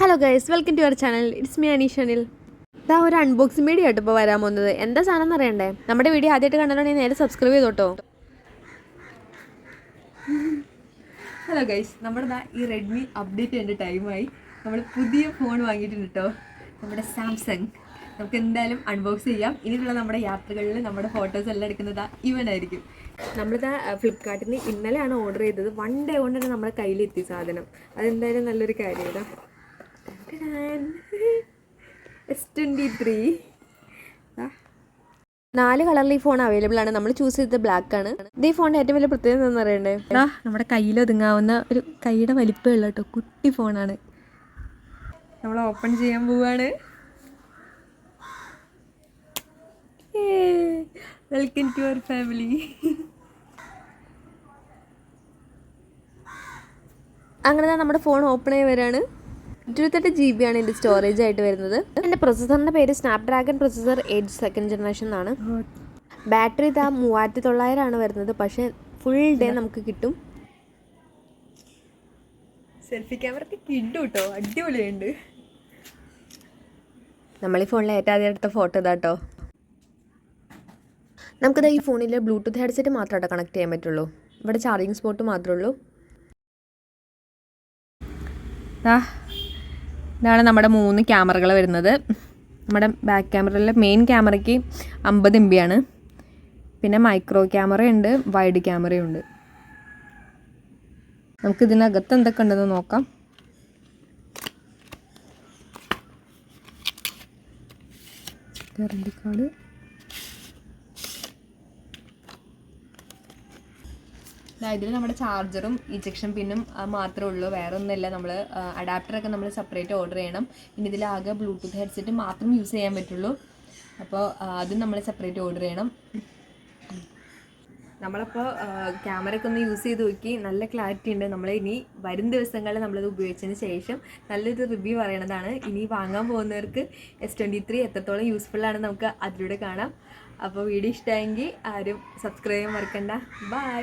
Hello guys welcome to our channel it's me അനീഷനിൽ ഇതാ ഒരു unboxing video ആയിട്ട് ഇപ്പോൾ വരാൻ പോകുന്നത്. എന്താ സാധനം എന്ന് അറിയണ്ടേ നമ്മുടെ വീഡിയോ ആദ്യമായിട്ട് കണ്ടാലുണ്ടെങ്കിൽ നേരെ സബ്സ്ക്രൈബ് ചെയ്തോട്ടോ. ഹലോ ഗൈസ് നമ്മുടെ ഈ റെഡ്മി അപ്ഡേറ്റ് ചെയ്യേണ്ട ടൈമായി നമ്മൾ പുതിയ ഫോൺ വാങ്ങിയിട്ടുണ്ട് കേട്ടോ നമ്മുടെ സാംസങ് നമുക്ക് എന്തായാലും അൺബോക്സ് ചെയ്യാം. ഇനിയുള്ള നമ്മുടെ യാത്രകളിൽ നമ്മുടെ ഫോട്ടോസ് എല്ലാം എടുക്കുന്നത് ഇവനായിരിക്കും നമ്മളിതാ ഫ്ലിപ്കാർട്ടിൽ നിന്ന് ഇന്നലെയാണ് ഓർഡർ ചെയ്തത്. വൺ ഡേ കൊണ്ട് തന്നെ നമ്മുടെ കയ്യിലെത്തി സാധനം. അതെന്തായാലും നല്ലൊരു കാര്യമാണ് എസ് ട്വന്റി ത്രീ നാല് കളറിൽ ഈ ഫോൺ അവൈലബിൾ ആണ്. നമ്മൾ ചൂസ് ചെയ്തത് ബ്ലാക്ക് ആണ്. ഇത് ഈ ഫോണിന്റെ ഏറ്റവും വലിയ പ്രത്യേകത എന്താണെന്ന് അറിയണ്ടേ? ദാ നമ്മുടെ കയ്യിൽ ഒതുങ്ങാവുന്ന ഒരു കൈയുടെ വലിപ്പമുള്ള കേട്ടോ. കുട്ടി ഫോണാണ് നമ്മൾ ഓപ്പൺ ചെയ്യാൻ പോവാണ്. വെൽക്കം ടു അവർ ഫാമിലി അങ്ങനെ നമ്മുടെ ഫോൺ ഓപ്പൺ ആയി വരാണ്. ഇരുപത്തെട്ട് ജി ബി ആണ് ഇതിന്റെ സ്റ്റോറേജ് ആയിട്ട് വരുന്നത്. എന്റെ പ്രൊസസറിന്റെ പേര് Snapdragon processor eight second generation എന്നാണ്. ബാറ്ററി ഇതാ മൂവായിരത്തി തൊള്ളായിരം ആണ് വരുന്നത്. പക്ഷേ ഫുൾ ഡേ നമുക്ക് കിട്ടും. സെൽഫി ക്യാമറക്ക് കിഡു കേട്ടോ അടിപൊളിയുണ്ട്. നമ്മൾ ഈ ഫോണിൽ ഏറ്റവും ആദ്യം എടുത്ത ഫോട്ടോ ഇതാട്ടോ നമുക്കിത് ഈ ഫോണിൽ ബ്ലൂടൂത്ത് ഹെഡ്സെറ്റ് മാത്രം കണക്ട് ചെയ്യാൻ പറ്റുള്ളൂ. ഇവിടെ ചാർജിങ് സ്പോട്ട് മാത്രമേ ഉള്ളൂ. ഇതാണ് നമ്മുടെ മൂന്ന് ക്യാമറകൾ വരുന്നത്. നമ്മുടെ ബാക്ക് ക്യാമറയിലെ മെയിൻ ക്യാമറയ്ക്ക് അമ്പത് എം ആണ്. പിന്നെ മൈക്രോ ക്യാമറയുണ്ട് വൈഡ് ക്യാമറയുണ്ട് നമുക്ക് ഇതിനകത്ത് എന്തൊക്കെ ഉണ്ടെന്ന് നോക്കാം. കറണ്ട് കാർഡ് ഇതിൽ നമ്മുടെ ചാർജറും ഇജക്ഷൻ പിന്നും മാത്രമേ ഉള്ളൂ. വേറെ ഒന്നുമില്ല നമ്മൾ അഡാപ്റ്ററൊക്കെ നമ്മൾ സെപ്പറേറ്റ് ഓർഡർ ചെയ്യണം. ഇനി ഇതിലാകെ ബ്ലൂടൂത്ത് ഹെഡ്സെറ്റ് മാത്രം യൂസ് ചെയ്യാൻ പറ്റുള്ളൂ. അപ്പോൾ അതും നമ്മൾ സെപ്പറേറ്റ് ഓർഡർ ചെയ്യണം. നമ്മളപ്പോൾ ക്യാമറ ഒക്കെ ഒന്ന് യൂസ് ചെയ്ത് നോക്കി. നല്ല ക്ലാരിറ്റി ഉണ്ട്. നമ്മൾ ഇനി വരും ദിവസങ്ങളിൽ നമ്മളത് ഉപയോഗിച്ചതിന് ശേഷം നല്ലൊരു റിവ്യൂ പറയണതാണ്. ഇനി വാങ്ങാൻ പോകുന്നവർക്ക് എസ് ട്വന്റി ത്രീ എത്രത്തോളം യൂസ്ഫുൾ ആണ് നമുക്ക് അതിലൂടെ കാണാം. അപ്പോൾ വീഡിയോ ഇഷ്ടമായെങ്കിൽ ആരും സബ്സ്ക്രൈബ് ചെയ്യാൻ മറക്കണ്ട. ബൈ